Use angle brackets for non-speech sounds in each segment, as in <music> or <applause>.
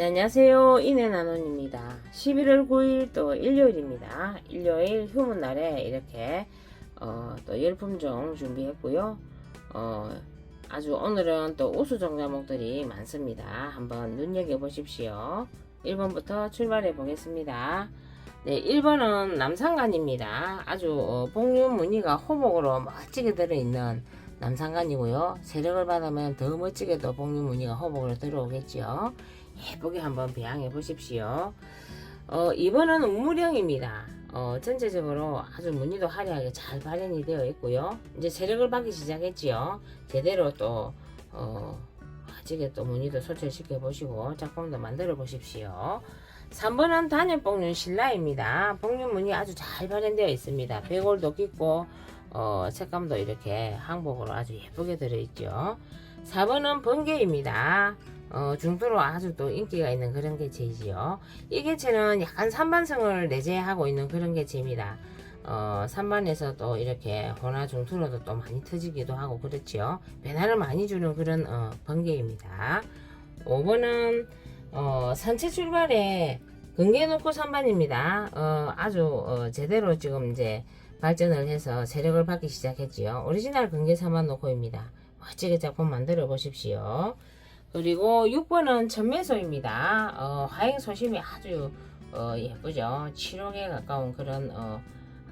네, 안녕하세요. 이내나논입니다. 11월 9일 또 일요일입니다. 일요일 휴문 날에 이렇게 어, 또 열품종 준비했고요. 어, 아주 오늘은 또 우수 종 자목들이 많습니다. 한번 눈여겨보십시오. 1번부터 출발해 보겠습니다. 네, 1번은 남상관입니다. 아주 어, 복륜 무늬가 호목으로 멋지게 들어있는 남상관이고요. 세력을 받으면 더 멋지게도 복륜 무늬가 호목으로 들어오겠죠. 예쁘게 한번 배양해 보십시오. 어, 이번은 우무령입니다. 어, 전체적으로 아주 무늬도 화려하게 잘 발현이 되어 있고요. 이제 세력을 받기 시작했지요. 제대로 또, 어, 아직에 또 무늬도 소철시켜 보시고 작품도 만들어 보십시오. 3번은 단열복륜 신라입니다. 복륜 무늬 아주 잘 발현되어 있습니다. 배골도 깊고, 어, 색감도 이렇게 항복으로 아주 예쁘게 들어있죠. 4번은 번개입니다. 어, 중도로 아주 또 인기가 있는 그런 개체이지요. 이 개체는 약간 산반성을 내재하고 있는 그런 개체입니다. 어, 산반에서 도 이렇게 호나 중투로도 또 많이 터지기도 하고 그렇지요. 변화를 많이 주는 그런 어, 번개입니다. 5번은 어, 산채 출발에 근개 놓고 산반입니다. 어, 아주 어, 제대로 지금 이제 발전을 해서 세력을 받기 시작했지요. 오리지널 근개 산반 놓고입니다. 멋지게 작품 만들어 보십시오. 그리고 6번은 천매소입니다. 어, 화행 소심이 아주 어, 예쁘죠. 7억에 가까운 그런 어,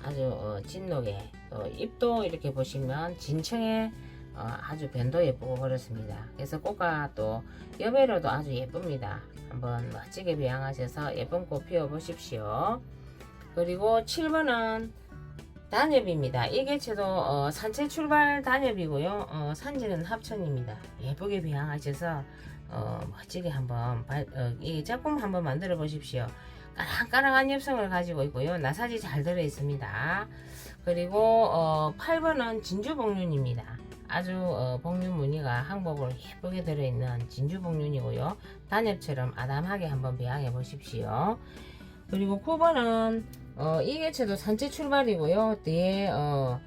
아주 어, 진녹에 어, 잎도 이렇게 보시면 진청에 어, 아주 변도 예쁘고 그렇습니다. 그래서 꽃가 또 여배로도 아주 예쁩니다. 한번 멋지게 배양하셔서 예쁜 꽃 피워 보십시오. 그리고 7번은 단엽입니다. 이 개체도 어, 산채 출발 단엽이고요. 어, 산지는 합천입니다. 예쁘게 배양하셔서 어, 멋지게 한번 발- 어, 이 작품 한번 만들어 보십시오. 까랑까랑한 엽성을 가지고 있고요. 나사지 잘 들어 있습니다. 그리고 어, 8번은 진주복륜입니다. 아주 어, 복륜 무늬가 항복으로 예쁘게 들어있는 진주복륜이고요. 단엽처럼 아담하게 한번 배양해 보십시오. 그리고 9번은 어, 이 개체도 산채 출발이고요. 뒤에 어,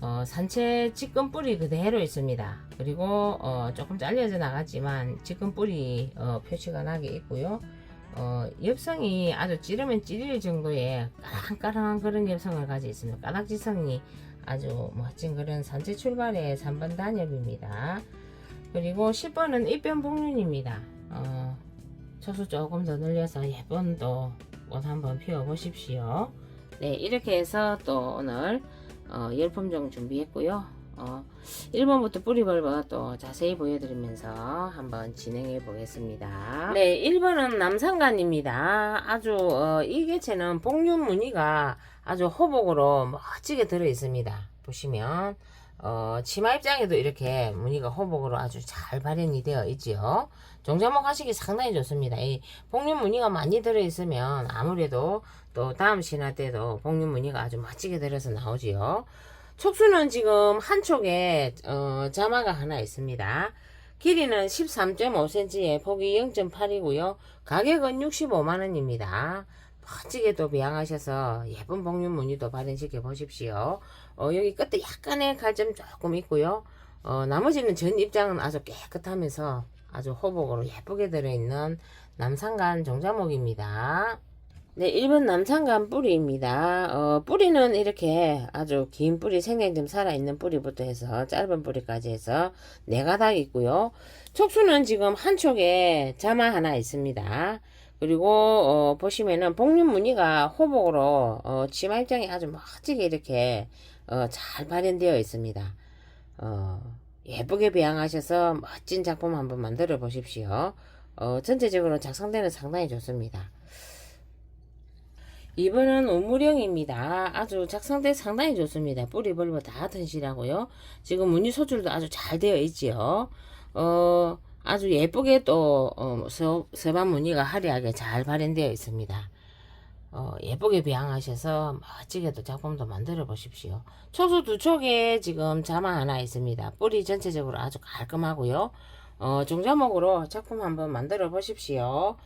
어, 산채 찌끈 뿌리 그대로 있습니다. 그리고 어, 조금 잘려져 나갔지만 찌끈 뿌리 어, 표시가 나게 있고요. 어, 엽성이 아주 찌르면 찌릴 정도의 까랑까랑한 그런 엽성을 가지고 있습니다. 까닥지성이 아주 멋진 그런 산채 출발의 3번 단엽입니다. 그리고 10번은 입변복륜입니다. 어, 초수 조금 더 늘려서 예쁜 또 꽃 한번 피워 보십시오. 네, 이렇게 해서 또 오늘 어, 열품종 준비했고요. 어, 1번부터 뿌리벌버 또 자세히 보여드리면서 한번 진행해 보겠습니다. 네, 1번은 남상관입니다. 아주 어, 이 개체는 복륜 무늬가 아주 호복으로 멋지게 들어 있습니다. 보시면 어, 치마 입장에도 이렇게 무늬가 호복으로 아주 잘 발현이 되어 있지요. 종자목 하시기 상당히 좋습니다. 이 복륜 무늬가 많이 들어있으면 아무래도 또 다음 신화 때도 복륜 무늬가 아주 멋지게 들어서 나오지요. 촉수는 지금 한쪽에 어, 자마가 하나 있습니다. 길이는 13.5cm에 폭이 0.8이고요. 가격은 65만원입니다. 멋지게 또 배양하셔서 예쁜 복륜 무늬도 발현시켜 보십시오. 어, 여기 끝에 약간의 갈점 조금 있고요. 어, 나머지는 전 입장은 아주 깨끗하면서 아주 호복으로 예쁘게 들어있는 남산간 종자목입니다. 네, 1번 남산간 뿌리입니다. 어, 뿌리는 이렇게 아주 긴 뿌리, 생명점 살아있는 뿌리부터 해서 짧은 뿌리까지 해서 네 가닥 있고요. 촉수는 지금 한쪽에 자마 하나 있습니다. 그리고 어, 보시면은 복륜 무늬가 호복으로 어, 치마 입장이 아주 멋지게 이렇게 어, 잘 발현되어 있습니다. 어, 예쁘게 배양하셔서 멋진 작품 한번 만들어 보십시오. 어, 전체적으로 작성되는 상당히 좋습니다. 이번은 우무령입니다. 아주 작성대 상당히 좋습니다. 뿌리 벌버 다 튼실하고요. 지금 무늬 소줄도 아주 잘 되어 있지요. 어, 아주 예쁘게 또 어, 서, 서반 무늬가 화려하게 잘 발현되어 있습니다. 어, 예쁘게 배양하셔서 멋지게도 작품도 만들어 보십시오. 초수 두 촉에 지금 자마 하나 있습니다. 뿌리 전체적으로 아주 깔끔하고요. 어, 종자목으로 작품 한번 만들어 보십시오.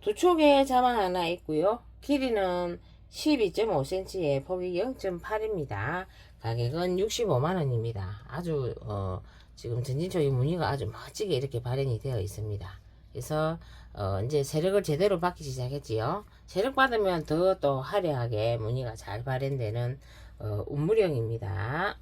두 촉에 자마 하나 있고요. 길이는 12.5cm에 폭이 0.8입니다. 가격은 65만원입니다. 아주 어, 지금 전진초이 무늬가 아주 멋지게 이렇게 발현이 되어 있습니다. 그래서 어, 이제 세력을 제대로 받기 시작했지요. 세력 받으면 더 또 화려하게 무늬가 잘 발현되는 어, 운무령입니다.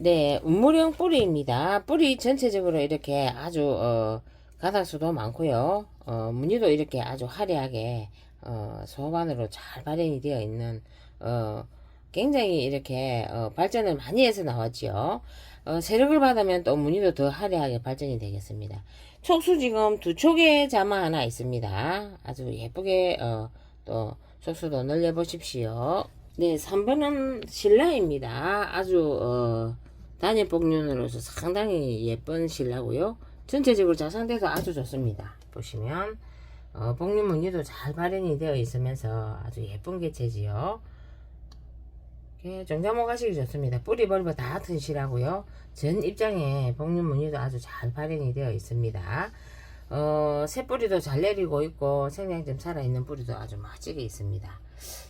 네, 운무령 뿌리입니다. 뿌리 전체적으로 이렇게 아주 어, 가닥수도 많고요. 어, 무늬도 이렇게 아주 화려하게 어, 소반으로 잘 발현이 되어 있는 어, 굉장히 이렇게 어, 발전을 많이 해서 나왔지요. 어, 세력을 받으면 또 무늬도 더 화려하게 발전이 되겠습니다. 촉수 지금 두 촉에 자마 하나 있습니다. 아주 예쁘게 어, 또 촉수도 늘려 보십시오. 네, 3번은 신라입니다. 아주 어, 단일 복륜으로서 상당히 예쁜 신라고요. 전체적으로 자상대도 아주 좋습니다. 보시면 어, 복륜 무늬도 잘 발현이 되어 있으면서 아주 예쁜 개체지요. 이렇게 정자목 하시기 좋습니다. 뿌리 벌버 다 튼실하고요. 전 입장에 복륜 무늬도 아주 잘 발현이 되어 있습니다. 어, 새뿌리도 잘 내리고 있고 생장점 살아있는 뿌리도 아주 멋지게 있습니다.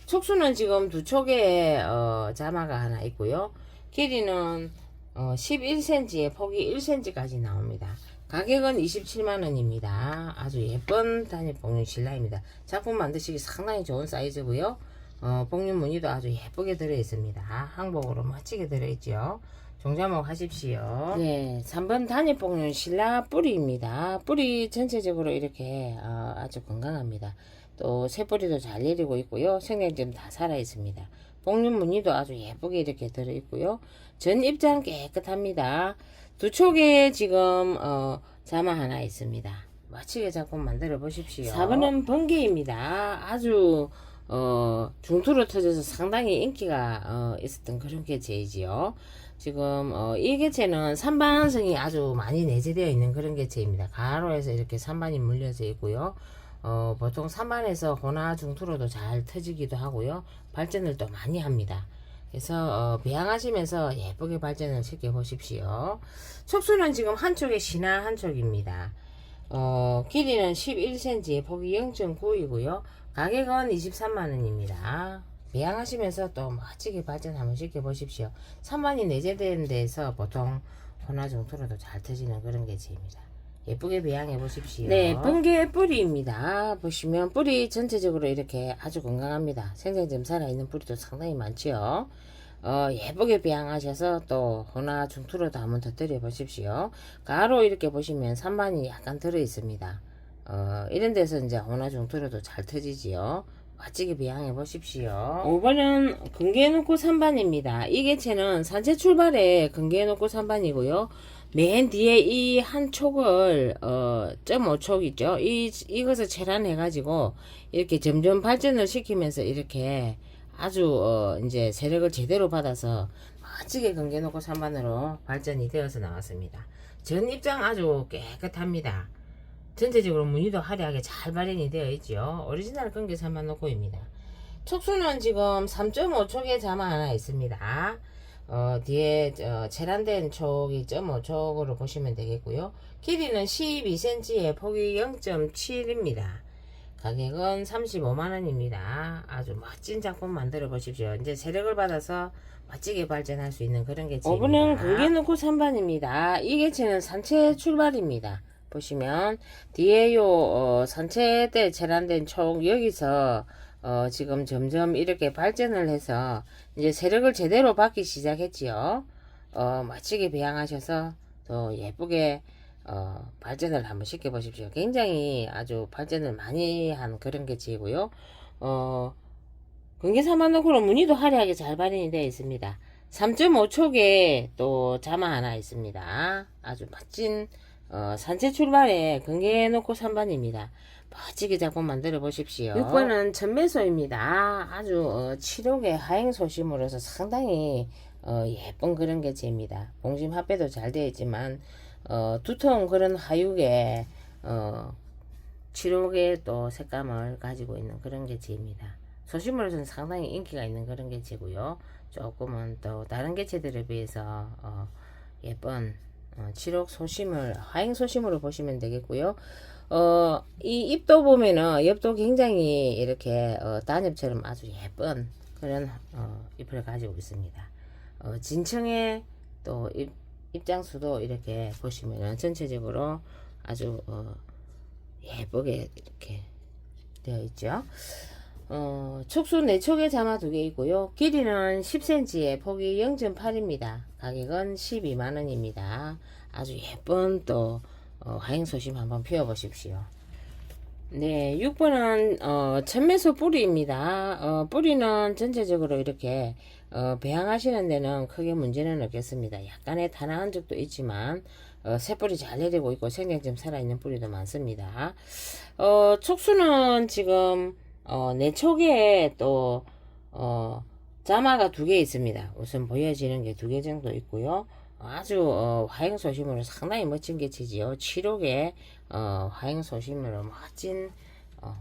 촉수는 지금 두 촉에 어, 자마가 하나 있고요. 길이는 어, 11cm에 폭이 1cm까지 나옵니다. 가격은 27만원입니다. 아주 예쁜 단일 복륜 신라입니다. 작품 만드시기 상당히 좋은 사이즈고요. 어, 복륜 무늬도 아주 예쁘게 들어있습니다. 항복으로 멋지게 들어있죠. 종자목 하십시오. 네, 3번 단일 복륜 신라 뿌리입니다. 뿌리 전체적으로 이렇게 어, 아주 건강합니다. 또 새뿌리도 잘 내리고 있고요. 생명점 다 살아 있습니다. 복륜 무늬도 아주 예쁘게 이렇게 들어 있고요. 전 입장 깨끗합니다. 두 촉에 지금 어, 자마 하나 있습니다. 멋지게 작품 만들어 보십시오. 4번은 번개입니다. 아주 어, 중투로 터져서 상당히 인기가 어, 있었던 그런 개체이지요. 지금 어, 이 개체는 산반성이 아주 많이 내재되어 있는 그런 개체입니다. 가로에서 이렇게 산반이 물려져 있고요. 어, 보통 산반에서 호나 중투로도 잘 터지기도 하고요. 발전을 또 많이 합니다. 그래서 어, 배양하시면서 예쁘게 발전을 시켜 보십시오. 촉수는 지금 한쪽에 신화 한쪽입니다. 어, 길이는 11cm, 폭이 0.9이고요. 가격은 23만원입니다. 배양하시면서 또 멋지게 발전 한번 시켜보십시오. 3만이 내재된 데서 보통 호나 정도로도 잘 터지는 그런 개체입니다. 예쁘게 배양해 보십시오. 네, 번개 뿌리입니다. 보시면 뿌리 전체적으로 이렇게 아주 건강합니다. 생장점 살아있는 뿌리도 상당히 많지요. 어, 예쁘게 배양하셔서 또 호나 중투로도 한번 더 들여 보십시오. 가로 이렇게 보시면 3만이 약간 들어 있습니다. 어, 이런 데서 이제 호나 중투로도 잘 터지지요. 멋지게 배양해 보십시오. 5번은 근개놓고 3반입니다. 이 개체는 산채 출발에 근개놓고 3반이고요. 맨 뒤에 이 한 촉을 어, 0.5촉 있죠. 이 이것을 체란해 가지고 이렇게 점점 발전을 시키면서 이렇게 아주 어, 이제 세력을 제대로 받아서 멋지게 근개놓고 3반으로 발전이 되어서 나왔습니다. 전 입장 아주 깨끗합니다. 전체적으로 무늬도 화려하게 잘 발현이 되어 있죠. 오리지널 3만 놓고입니다. 촉수는 지금 3.5촉의 자마 하나 있습니다. 어, 뒤에 어, 체란된 촉이 0.5촉으로 보시면 되겠고요. 길이는 12cm에 폭이 0.7입니다. 가격은 35만원입니다. 아주 멋진 작품 만들어 보십시오. 이제 세력을 받아서 멋지게 발전할 수 있는 그런 개체입니다. 5번은 공개 놓고 3반입니다. 이 개체는 산채 출발입니다. 보시면 뒤에 요 어, 산채 때 재란된 촉 여기서 어, 지금 점점 이렇게 발전을 해서 이제 세력을 제대로 받기 시작했지요. 어, 멋지게 배양하셔서 또 예쁘게 어, 발전을 한번 시켜 보십시오. 굉장히 아주 발전을 많이 한 그런 개체이고요. 어, 근계사만노크로 무늬도 화려하게 잘 발현이 되어 있습니다. 3.5촉에 또 자마 하나 있습니다. 아주 멋진 어, 산채 출발에 근개해 놓고 3반입니다. 멋지게 작품 만들어 보십시오. 6번은 천매소입니다. 아주 어, 치록의 하행 소심으로서 상당히 어, 예쁜 그런 개체입니다. 봉심 합배도 잘 되어 있지만 어, 두통 그런 하육에 어, 치록의 또 색감을 가지고 있는 그런 개체입니다. 소심으로서는 상당히 인기가 있는 그런 개체고요. 조금은 또 다른 개체들에 비해서 어, 예쁜 어, 칠옥 소심을 하행 소심으로 보시면 되겠고요. 어, 이 잎도 보면은 잎도 굉장히 이렇게 어, 단엽처럼 아주 예쁜 그런 어, 잎을 가지고 있습니다. 어, 진청의 또 잎, 입장수도 이렇게 보시면은 전체적으로 아주 어, 예쁘게 이렇게 되어 있죠. 어, 촉수 내촉에 자마 두개 있고요. 길이는 10cm에 폭이 0.8입니다. 가격은 12만원입니다. 아주 예쁜 또 어, 화행 소심 한번 피워보십시오. 네, 6번은 어, 천매소 뿌리입니다. 어, 뿌리는 전체적으로 이렇게 어, 배양하시는 데는 크게 문제는 없겠습니다. 약간의 단아한 적도 있지만 어, 새뿌리 잘 내리고 있고 생장점 살아있는 뿌리도 많습니다. 어, 촉수는 지금 어, 내 촉에 또 어, 자마가 두 개 있습니다. 우선 보여지는 게 두 개 정도 있고요. 아주 어, 화행 소심으로 상당히 멋진 개체지요. 7호개 어, 화행 소심으로 멋진 어,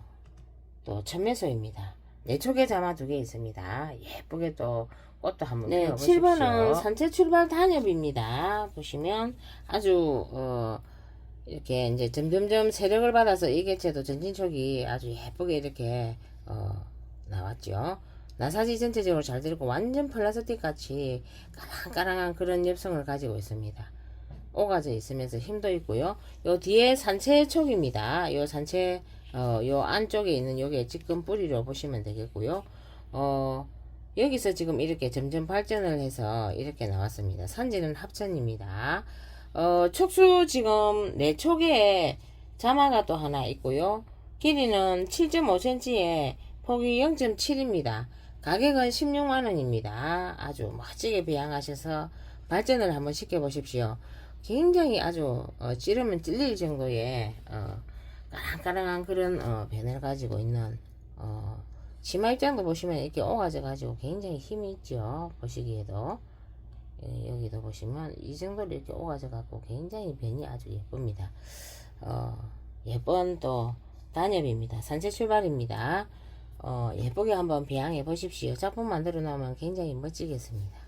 또 천매소입니다. 내촉에 자마 두 개 있습니다. 예쁘게 또 꽃도 한번 네, 피워보십시오. 7번은 산채 출발 단엽입니다. 보시면 아주 어, 이렇게 이제 점점점 세력을 받아서 이 개체도 전진촉이 아주 예쁘게 이렇게 어, 나왔죠. 나사지 전체적으로 잘 들고 완전 플라스틱 같이 까랑까랑한 그런 엽성을 가지고 있습니다. 오가져 있으면서 힘도 있고요. 요 뒤에 산채 촉입니다. 요 산채 어, 요 안쪽에 있는 요게 지금 뿌리로 보시면 되겠고요. 어, 여기서 지금 이렇게 점점 발전을 해서 이렇게 나왔습니다. 산지는 합천입니다. 어, 촉수 지금 네 촉에 자마가 또 하나 있고요. 길이는 7.5cm에 폭이 0.7입니다. 가격은 16만원입니다. 아주 멋지게 배양하셔서 발전을 한번 시켜보십시오. 굉장히 아주 어, 찌르면 찔릴 정도의 어, 까랑까랑한 그런 어, 변을 가지고 있는 어, 치마 입장도 보시면 이렇게 오가져 가지고 굉장히 힘이 있죠. 보시기에도 예, 여기도 보시면 이 정도로 이렇게 오가져 갖고 굉장히 변이 아주 예쁩니다. 어, 예쁜 또 단엽입니다. 산책 출발입니다. 어, 예쁘게 한번 배양해 보십시오. 작품 만들어 놓으면 굉장히 멋지겠습니다.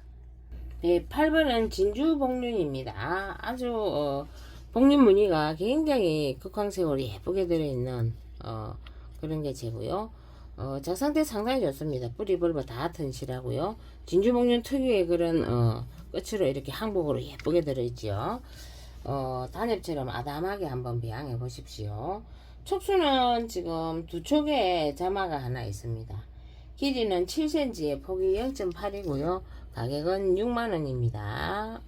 네, 8번은 진주 복륜입니다. 아주 어, 복륜 무늬가 굉장히 극황색으로 예쁘게 들어있는 어, 그런 게 제고요. 어, 자 상태 상당히 좋습니다. 뿌리 벌벌 다 튼실하고요. 진주 복륜 특유의 그런 어, 끝으로 이렇게 항복으로 예쁘게 들어있죠. 어, 단엽처럼 아담하게 한번 배양해 보십시오. 촉수는 지금 두 촉에 자마가 하나 있습니다. 길이는 7cm에 폭이 0.8이고요. 가격은 6만원입니다.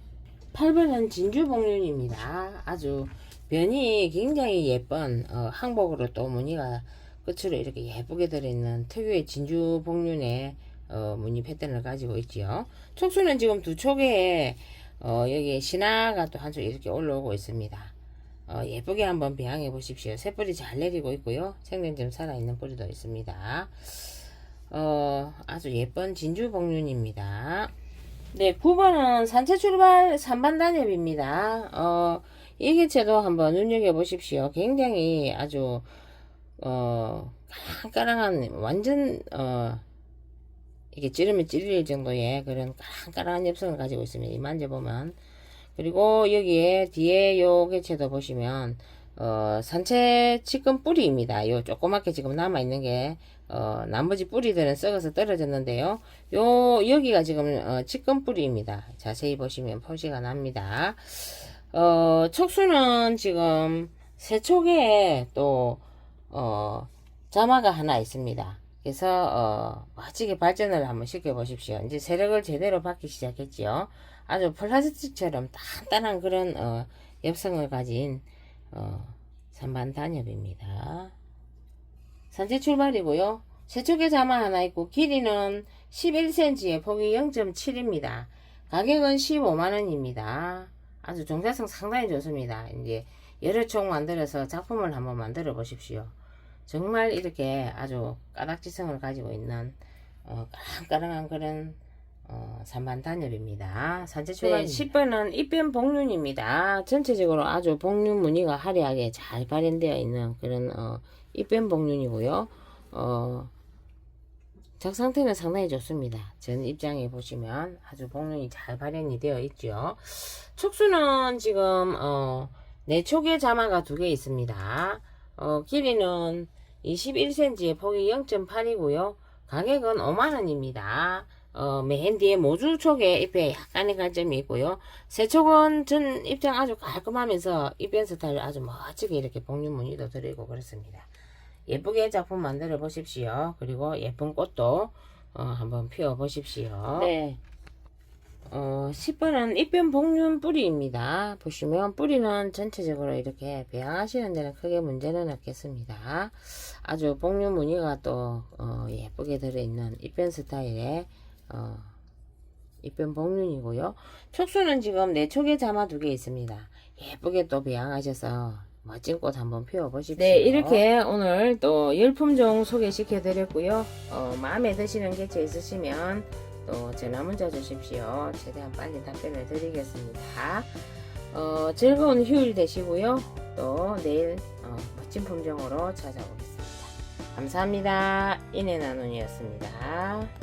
8번은 진주복륜입니다. 아주 변이 굉장히 예쁜 어, 항복으로 또 무늬가 끝으로 이렇게 예쁘게 들어있는 특유의 진주 복륜의 어, 무늬 패턴을 가지고 있지요. 촉수는 지금 두 촉에 어, 여기 신화가 또 한 쪽 이렇게 올라오고 있습니다. 어, 예쁘게 한번 배양해 보십시오. 새뿌리 잘 내리고 있고요. 생명점 살아있는 뿌리도 있습니다. 어, 아주 예쁜 진주 복륜입니다. 네, 9번은 산채 출발 3반 단엽입니다. 어, 이 개체도 한번 눈여겨보십시오. 굉장히 아주, 어, 까랑까랑한, 완전, 어, 이게 찌르면 찌릴 정도의 그런 까랑까랑한 엽성을 가지고 있습니다. 이 만져보면. 그리고 여기에 뒤에 요 개체도 보시면 어, 산채 지금 뿌리입니다. 요 조그맣게 지금 남아있는 게 어, 나머지 뿌리들은 썩어서 떨어졌는데요. 요 여기가 지금 어, 지금 뿌리입니다. 자세히 보시면 표시가 납니다. 어, 촉수는 지금 세 촉에 또 어, 자마가 하나 있습니다. 그래서 어, 멋지게 발전을 한번 시켜 보십시오. 이제 세력을 제대로 받기 시작했지요. 아주 플라스틱처럼 단단한 그런 어, 엽성을 가진 어, 산반 단엽입니다. 산재 출발이고요. 세척의 자마 하나 있고 길이는 11cm에 폭이 0.7입니다. 가격은 15만원입니다. 아주 종자성 상당히 좋습니다. 이제 여러 총 만들어서 작품을 한번 만들어 보십시오. 정말 이렇게 아주 까닥지성을 가지고 있는 어, <laughs> 까랑까랑한 그런 어, 산반 단엽입니다. 산재 출발 네, 10번은 입변 복륜입니다. 전체적으로 아주 복륜 무늬가 화려하게 잘 발현되어 있는 그런 어, 입변 복륜이고요. 어, 작 상태는 상당히 좋습니다. 전 입장에 보시면 아주 복륜이 잘 발현이 되어 있죠. 촉수는 지금 어, 네 촉의 자마가 두 개 있습니다. 어, 길이는 21cm에 폭이 0.8이고요. 가격은 5만원입니다. 어, 맨 뒤에 모주 쪽에 잎에 약간의 갈점이 있고요. 새쪽은 전 입장 아주 깔끔하면서 잎변 스타일 아주 멋지게 이렇게 복륜 무늬도 들이고 그렇습니다. 예쁘게 작품 만들어 보십시오. 그리고 예쁜 꽃도 어, 한번 피워 보십시오. 네. 어, 10번은 잎변 복륜 뿌리입니다. 보시면 뿌리는 전체적으로 이렇게 배양하시는 데는 크게 문제는 없겠습니다. 아주 복륜 무늬가 또 어, 예쁘게 들어있는 잎변 스타일의 어, 잎변 복륜이고요. 촉수는 지금 네 촉에 자마 두개 있습니다. 예쁘게 또 배양하셔서 멋진 꽃 한번 피워보십시오. 네, 이렇게 오늘 또 열품종 소개시켜 드렸고요. 어, 마음에 드시는 개체 있으시면 또 전화 문자 주십시오. 최대한 빨리 답변을 드리겠습니다. 어, 즐거운 휴일 되시고요. 또 내일 어, 멋진 품종으로 찾아오겠습니다. 감사합니다. 인해 나눔이었습니다.